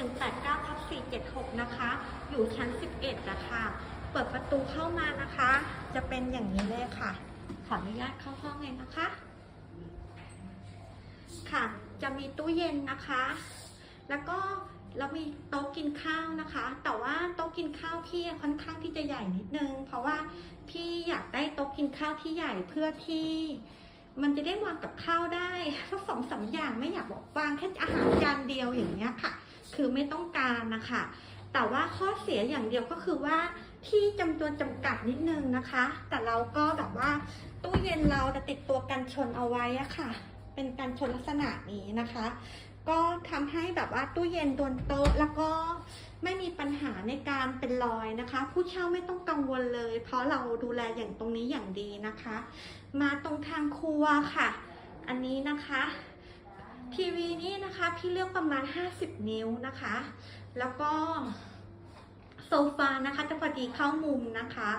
189ทับ476 นะคะ อยู่ชั้น 11 นะคะ เปิดประตูเข้ามานะคะ จะเป็นอย่างนี้เลยค่ะ ขออนุญาตเข้าห้องเลยนะคะ ค่ะ จะมีตู้เย็นนะคะ แล้วก็เรามีโต๊ะกินข้าวนะคะ แต่ว่าโต๊ะกินข้าวพี่ค่อนข้างที่จะใหญ่นิดนึง เพราะว่าพี่อยากได้โต๊ะกินข้าวที่ใหญ่เพื่อที่มันจะได้วางกับข้าวได้สักสองสามอย่างไม่อยากบอกวางแค่อาหารจานเดียวอย่างเงี้ยค่ะ คือไม่ต้องการนะคะ แต่ว่าข้อเสียอย่างเดียวก็คือว่าที่จำนวนจำกัดนิดนึงนะคะ แต่เราก็แบบว่าตู้เย็นเราจะติดตัวกันชนเอาไว้อะค่ะ เป็นการชนลักษณะนี้นะคะ ก็ทำให้แบบว่าตู้เย็นโดนโต๊ะแล้วก็ไม่มีปัญหาในการเป็นรอยนะคะ ผู้เช่าไม่ต้องกังวลเลย เพราะเราดูแลอย่างตรงนี้อย่างดีนะคะ มาตรงทางครัวค่ะ อันนี้นะคะ ทีวีนี่นะคะพี่เลือกประมาณ 50 นิ้วนะคะ แล้วก็โซฟานะคะจะพอดีเข้ามุมนะคะ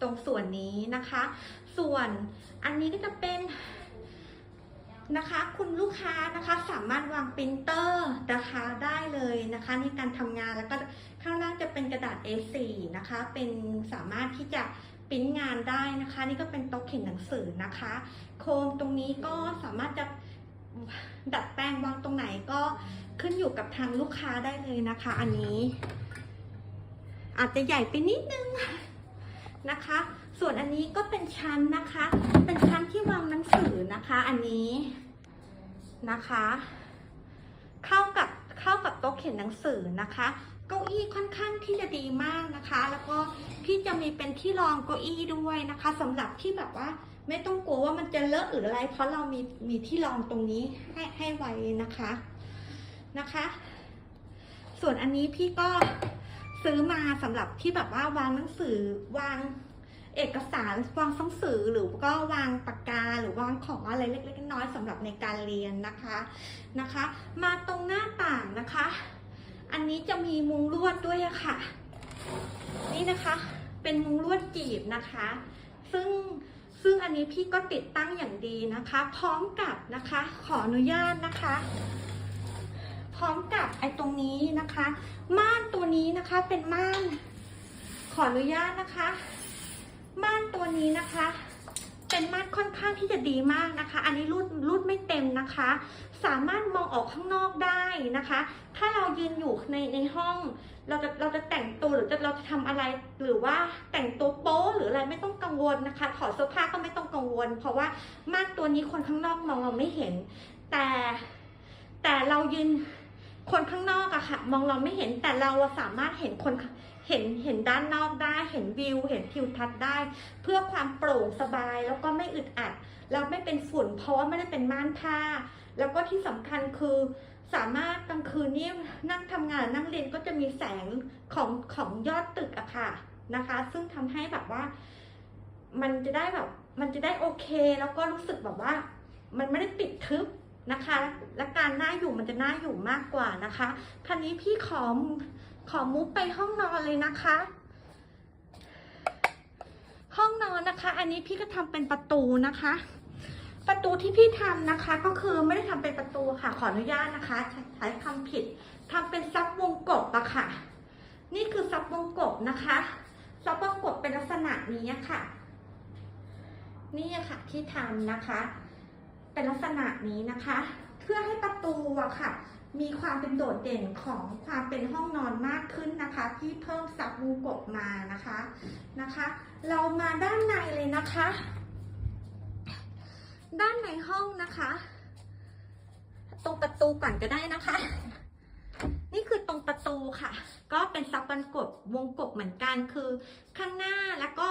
ตรงส่วนนี้นะคะ ส่วนอันนี้ก็จะเป็นนะคะ คุณลูกค้านะคะสามารถวางปรินเตอร์นะคะได้เลยนะคะในการทำงานแล้วก็ข้างล่างจะเป็นกระดาษ A4 นะคะ เป็นสามารถที่จะปริ้นงานได้นะคะ นี่ก็เป็นโต๊ะเขียนหนังสือนะคะ โคมตรงนี้ก็สามารถจะ ดัดแปลงวางตรงไหนก็ขึ้นอยู่กับทางลูกค้าได้เลยนะคะ อันนี้ อาจจะใหญ่ไปนิดนึงนะคะ ส่วนอันนี้ก็เป็นชั้นนะคะ เป็นชั้นที่วางหนังสือนะคะ อันนี้นะคะ เข้ากับเข้ากับโต๊ะเขียนหนังสือนะคะ เก้าอี้ค่อนข้างที่จะดีมากนะคะ แล้วก็พี่จะมีเป็นที่รองเก้าอี้ด้วยนะคะสำหรับที่แบบว่าไม่ต้องกลัวว่ามันจะเลอะหรืออะไร เพราะเรามีมีที่รองตรงนี้ให้ให้ไว้นะคะนะคะ ส่วนอันนี้พี่ก็ซื้อมาสำหรับที่แบบว่าวางหนังสือวางเอกสารวางหนังสือหรือก็วางปากกาหรือวางของอะไรเล็กๆน้อยๆสำหรับในการเรียนนะคะนะคะ มาตรงหน้าต่างนะคะ อันนี้จะมีมุงลวดด้วยอะค่ะ นี่นะคะ เป็นมุงลวดจีบนะคะ ซึ่งซึ่งอันนี้พี่ก็ติดตั้งอย่างดีนะคะ พร้อมกับนะคะ ขออนุญาตนะคะ พร้อมกับไอ้ตรงนี้นะคะ ม่านตัวนี้นะคะเป็นม่าน ขออนุญาตนะคะ ม่านตัวนี้นะคะ ที่จะดีมากนะคะ อันนี้รูดรูดไม่เต็มนะคะ สามารถมองออกข้างนอกได้นะคะ ถ้าเรายืนอยู่ในในห้อง เราจะเราจะแต่งตัวหรือจะเราจะทำอะไรหรือว่าแต่งตัวโป๊หรืออะไรไม่ต้องกังวลนะคะถอดเสื้อผ้าก็ไม่ต้องกังวล เพราะว่าม่านตัวนี้คนข้างนอกมองเราไม่เห็น แต่แต่เรายืนคนข้างนอกอะค่ะ มองเราไม่เห็นแต่เราสามารถเห็นคน เห็นเห็นด้านนอกได้ เห็นวิว เห็นทิวทัศน์ได้ เพื่อความโปร่งสบายแล้วก็ไม่อึดอัด แล้วไม่เป็นฝุ่นเพราะว่าไม่ได้เป็นม่านผ้า แล้วก็ที่สำคัญคือสามารถกลางคืนนี่นั่งทำงานนั่งเรียนก็จะมีแสงของของยอดตึกอะค่ะนะคะ ซึ่งทำให้แบบว่า มันจะได้แบบ มันจะได้โอเค แล้วก็รู้สึกแบบว่า มันไม่ได้ปิดทึบนะคะ และการน่าอยู่มันจะน่าอยู่มากกว่านะคะคันนี้พี่ขอ ขอมุกไปห้องนอนเลยนะคะ ห้องนอนนะคะ อันนี้พี่ก็ทำเป็นประตูนะคะ ประตูที่พี่ทำนะคะ ก็คือไม่ได้ทำเป็นประตูค่ะ ขออนุญาตนะคะใช้ใช้คำผิดทำเป็นซับวงกบอะค่ะ นี่คือซับวงกบนะคะซับวงกบเป็นลักษณะนี้ค่ะ นี่ค่ะที่ทำนะคะ เป็นลักษณะนี้นะคะ เพื่อให้ประตูอะค่ะ มีความเป็นโดดเด่นของความเป็นห้องนอนมากขึ้นนะคะ ที่เพิ่มซับวงกบมานะคะนะคะ เรามาด้านในเลยนะคะ ด้านในห้องนะคะ ตรงประตูก่อนก็ได้นะคะ นี่คือตรงประตูค่ะ ก็เป็นซับวงกบวงกบเหมือนกันคือข้างหน้าแล้วก็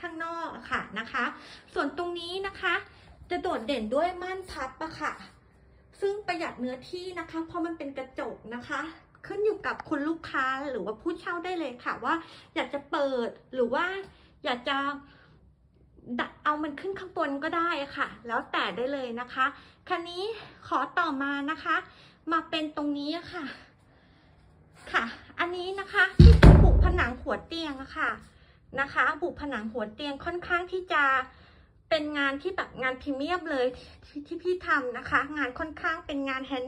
ข้างนอกค่ะนะคะ ส่วนตรงนี้นะคะ จะโดดเด่นด้วยม่านพับอะค่ะ ซึ่งประหยัดเนื้อที่นะคะ เพราะมันเป็นกระจกนะคะ ขึ้นอยู่กับคุณลูกค้าหรือว่าผู้เช่าได้เลยค่ะว่า อยากจะเปิดหรือว่าอยากจะดัดเอามันขึ้นข้างบนก็ได้ค่ะ แล้วแต่ได้เลยนะคะ คันนี้ขอต่อมานะคะ มาเป็นตรงนี้ค่ะ ค่ะ อันนี้นะคะที่จะปลูกผนังหัวเตียงอะค่ะนะคะปลูกผนังหัวเตียงค่อนข้างที่จะ เป็นงานที่แบบงานพรีเมียมเลยที่ที่พี่ทำนะคะ งานค่อนข้างเป็นงานแฮนด์